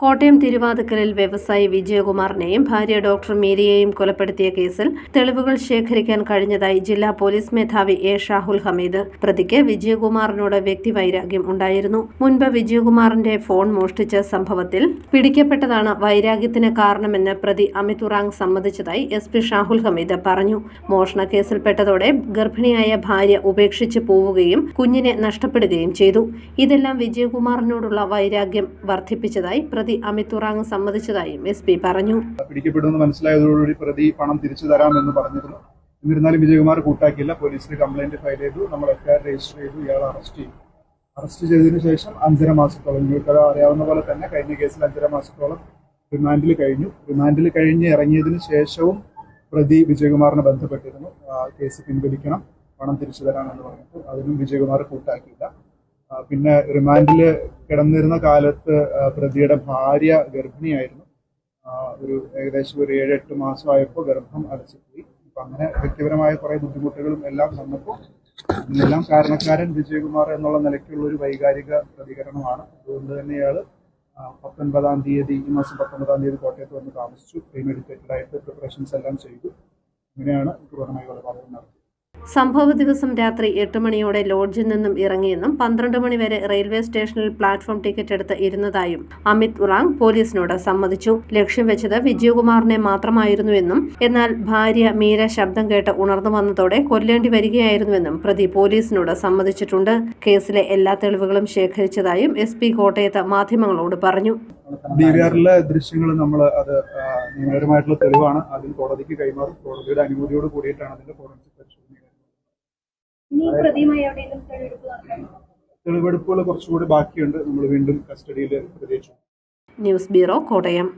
കോട്ടയം തിരുവാതുക്കലിൽ വ്യവസായി വിജയകുമാറിനെയും ഭാര്യ ഡോക്ടർ മീരിയെയും കൊലപ്പെടുത്തിയ കേസിൽ തെളിവുകൾ ശേഖരിക്കാൻ കഴിഞ്ഞതായി ജില്ലാ പോലീസ് മേധാവി എ ഷാഹുൽ ഹമീദ്. പ്രതിക്ക് വിജയകുമാറിനോട് വ്യക്തിവൈരാഗ്യം ഉണ്ടായിരുന്നു. മുൻപ് വിജയകുമാറിന്റെ ഫോൺ മോഷ്ടിച്ച സംഭവത്തിൽ പിടിക്കപ്പെട്ടതാണ് വൈരാഗ്യത്തിന് കാരണമെന്ന് പ്രതി അമിത് ഉറാങ് സമ്മതിച്ചതായി എസ് പി ഷാഹുൽ ഹമീദ് പറഞ്ഞു. മോഷണ കേസിൽപ്പെട്ടതോടെ ഗർഭിണിയായ ഭാര്യ ഉപേക്ഷിച്ച് പോവുകയും കുഞ്ഞിനെ നഷ്ടപ്പെടുകയും ചെയ്തു. ഇതെല്ലാം വിജയകുമാറിനോടുള്ള വൈരാഗ്യം വർദ്ധിപ്പിച്ചതായി പ്രതി അമിത് ഉറാങ് സമ്മതിച്ചതായും എസ് പി പറഞ്ഞു. പിടിക്കപ്പെടുമെന്ന് മനസ്സിലായതോടുകൂടി പ്രതി പണം തിരിച്ചു തരാമെന്ന് പറഞ്ഞിരുന്നു. എന്നിരുന്നാലും വിജയകുമാർ കൂട്ടാക്കിയില്ല. പോലീസിൽ കംപ്ലൈന്റ് ഫയൽ ചെയ്തു. നമ്മൾ എഫ്ഐആർ രജിസ്റ്റർ ചെയ്തു. ഇയാൾ അറസ്റ്റ് ചെയ്തു. അറസ്റ്റ് ചെയ്തതിനു ശേഷം അഞ്ചര മാസത്തോളം നിങ്ങൾക്ക് അറിയാവുന്ന പോലെ തന്നെ കഴിഞ്ഞ കേസിൽ അഞ്ചര മാസത്തോളം റിമാൻഡിൽ കഴിഞ്ഞു. റിമാൻഡിൽ കഴിഞ്ഞ് ഇറങ്ങിയതിനു ശേഷവും പ്രതി വിജയകുമാറിനെ ബന്ധപ്പെട്ടിരുന്നു. കേസ് പിൻവലിക്കണം. പണം തിരിച്ചു തരാമെന്ന് പറഞ്ഞിട്ട് അതിനും വിജയകുമാർ കൂട്ടാക്കിയില്ല. പിന്നെ റിമാൻഡിൽ കിടന്നിരുന്ന കാലത്ത് പ്രതിയുടെ ഭാര്യ ഗർഭിണിയായിരുന്നു. ഒരു ഏകദേശം ഒരു ഏഴ് എട്ട് മാസമായപ്പോൾ ഗർഭം അടച്ചുപോയി അപ്പൊ അങ്ങനെ വ്യക്തിപരമായ കുറെ ബുദ്ധിമുട്ടുകളും എല്ലാം വന്നപ്പോൾ ഇതിനെല്ലാം കാരണക്കാരൻ വിജയകുമാർ എന്നുള്ള നിലയ്ക്കുള്ള ഒരു വൈകാരിക പ്രതികരണമാണ്. അതുകൊണ്ട് തന്നെ ഇയാൾ പത്തൊൻപതാം തീയതി ഈ മാസം പത്തൊൻപതാം തീയതി കോട്ടയത്ത് വന്ന് താമസിച്ചു. പ്രീ മെഡിറ്റേറ്റഡ് ആയിട്ട് പ്രിപ്പറേഷൻസ് എല്ലാം ചെയ്തു. അങ്ങനെയാണ് ക്രൂരമായി കൊലപാതകം നടത്തിയത് സംഭവ ദിവസം രാത്രി എട്ട് മണിയോടെ ലോഡ്ജിൽ നിന്നും ഇറങ്ങിയെന്നും പന്ത്രണ്ട് മണി വരെ റെയിൽവേ സ്റ്റേഷനിൽ പ്ലാറ്റ്ഫോം ടിക്കറ്റ് എടുത്ത് ഇരുന്നതായും അമിത് ഉറാങ് പോലീസിനോട് സമ്മതിച്ചു. ലക്ഷ്യം വെച്ചത് വിജയകുമാറിനെ മാത്രമായിരുന്നുവെന്നും എന്നാൽ ഭാര്യ മീര ശബ്ദം കേട്ട് ഉണർന്നു വന്നതോടെ കൊല്ലേണ്ടി വരികയായിരുന്നുവെന്നും പ്രതി പോലീസിനോട് സമ്മതിച്ചിട്ടുണ്ട്. കേസിലെ എല്ലാ തെളിവുകളും ശേഖരിച്ചതായും എസ് പി കോട്ടയത്ത് മാധ്യമങ്ങളോട് പറഞ്ഞു. ഡി ദൃശ്യങ്ങൾ നമ്മൾ അത് നിയമപരമായിട്ടുള്ള തെളിവാണ്. അതിൽ കോടതിക്ക് കൈമാറും. കോടതിയുടെ അനുമതിയോട് കൂടിയിട്ടാണ് അതിന്റെ ഫോറൻസിക് പരിശോധന തെളിവെടുപ്പുകൾ കുറച്ചുകൂടി ബാക്കിയുണ്ട്. നമ്മൾ വീണ്ടും കസ്റ്റഡിയിൽ പ്രതീക്ഷിച്ചു ന്യൂസ് ബ്യൂറോ കോട്ടയം.